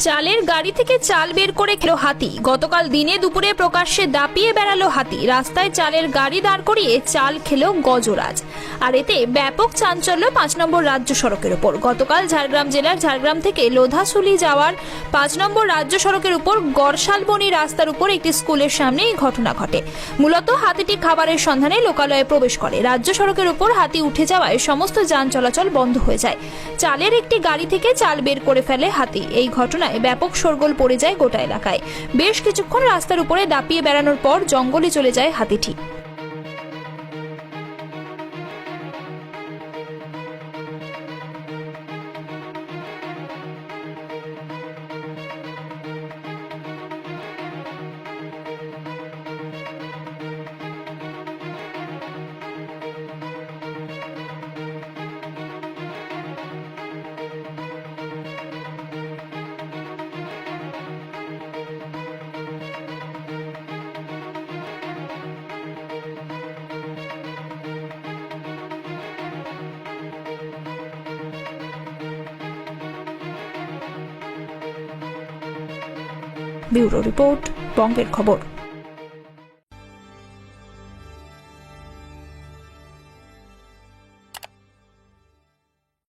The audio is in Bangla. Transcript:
চালের গাড়ি থেকে চাল বের করে খেলো হাতি। গতকাল দিনে দুপুরে প্রকাশ্যে দাপিয়ে বেড়ালো হাতি। রাস্তায় চালের গাড়ি দাঁড় করিয়ে চাল খেলো গজরাজ। আর এতে ব্যাপক চাঞ্চল্য পাঁচ নম্বর রাজ্য সড়কের উপর। গতকাল ঝাড়গ্রাম জেলার ঝাড়গ্রাম থেকে লোধাসুলি যাওয়ার পাঁচ নম্বর রাজ্য সড়কের উপর গড়শালবনি রাস্তার উপর একটি স্কুলের সামনে এই ঘটনা ঘটে। মূলত হাতিটি খাবারের সন্ধানে লোকালয়ে প্রবেশ করে। রাজ্য সড়কের উপর হাতি উঠে যাওয়ায় সমস্ত যান চলাচল বন্ধ হয়ে যায়। চালের একটি গাড়ি থেকে চাল বের করে ফেলে হাতি। এই ঘটনায় ব্যাপক শোরগোল পড়ে যায় গোটা এলাকায়। বেশ কিছুক্ষণ রাস্তার উপরে দাপিয়ে বেড়ানোর পর জঙ্গলে চলে যায় হাতিটি। ব্যুরো রিপোর্ট বঙ্গের খবর।